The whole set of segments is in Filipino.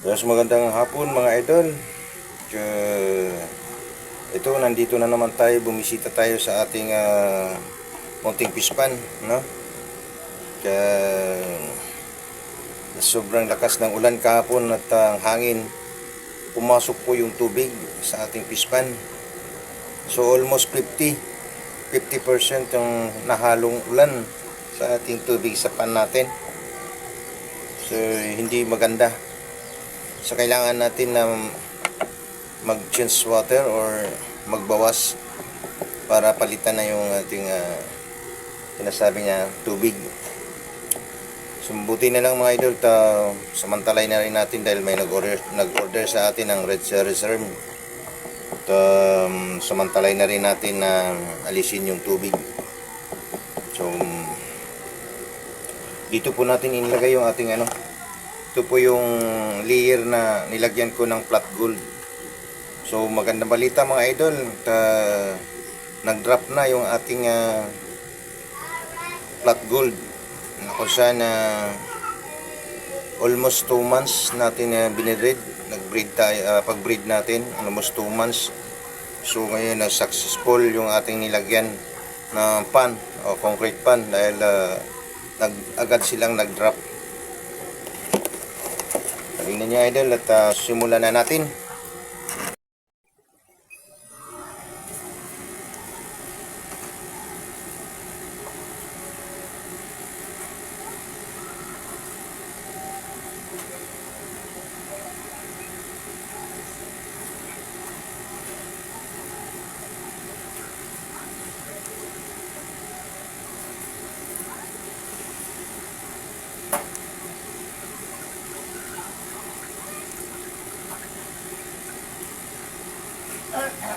Yes, magandang hapon mga idol. Uh, ito, nandito na naman tayo. Bumisita tayo sa ating uh, munting pispan. No? Kaya, sobrang lakas ng ulan kahapon at ang hangin. Pumasok po yung tubig sa ating pispan. So almost 50. 50% yung nahalong ulan sa ating tubig sa pan natin. So hindi maganda. So kailangan natin na mag-change water or magbawas para palitan na yung ating uh, niya tubig. So buti na lang mga idol ta samantalay na rin natin dahil may nag-order nag-order sa atin ng Red Reserve. At um, samantalay na rin natin na alisin yung tubig. So dito po natin inilagay yung ating ano ito po yung layer na nilagyan ko ng flat gold. So magandang balita mga idol. Ta, nag-drop na yung ating ah, flat gold. Na kung saan na almost 2 months natin na binibreed. Nag-breed tayo, ah, pag-breed natin. Almost 2 months. So ngayon na successful yung ating nilagyan na pan o concrete pan dahil ah, nag, agad silang nag-drop. Tingnan niyo idol at ah, simulan na natin. Yan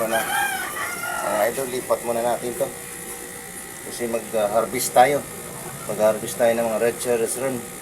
muna. Mga idol, lipat muna natin to. Kasi mag-harvest tayo. Mag-harvest tayo ng mga red cherries ron.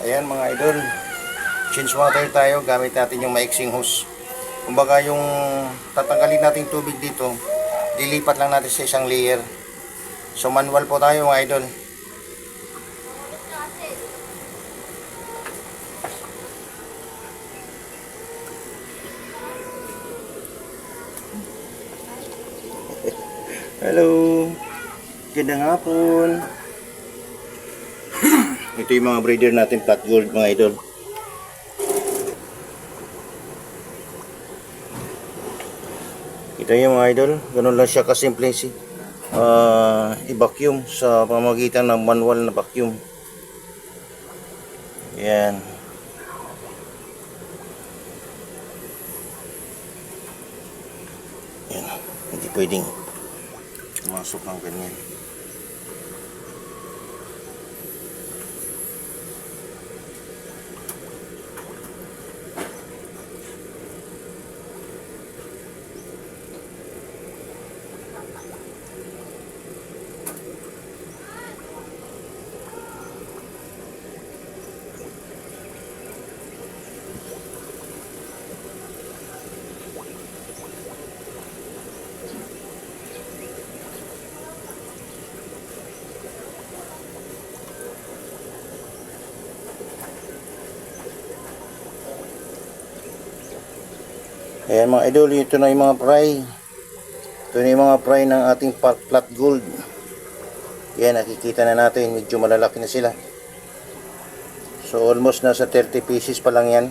Ayan mga idol. Change water tayo. Gamit natin yung maiksing hose. Kumbaga yung tatanggalin nating tubig dito, lilipat lang natin sa isang layer. So manual po tayo mga idol. Hello. Gandang hapon. Ito yung mga breeder natin, flat gold mga idol. Ito yung mga idol, ganun lang siya kasimple si uh, i-vacuum sa pamamagitan ng manual na vacuum. Yan. Yan. Hindi pwedeng pumasok ng ganyan. Ayan mga idol, ito na yung mga fry. Ito na yung mga fry ng ating park flat gold. Yan, nakikita na natin, medyo malalaki na sila. So almost nasa 30 pieces pa lang yan.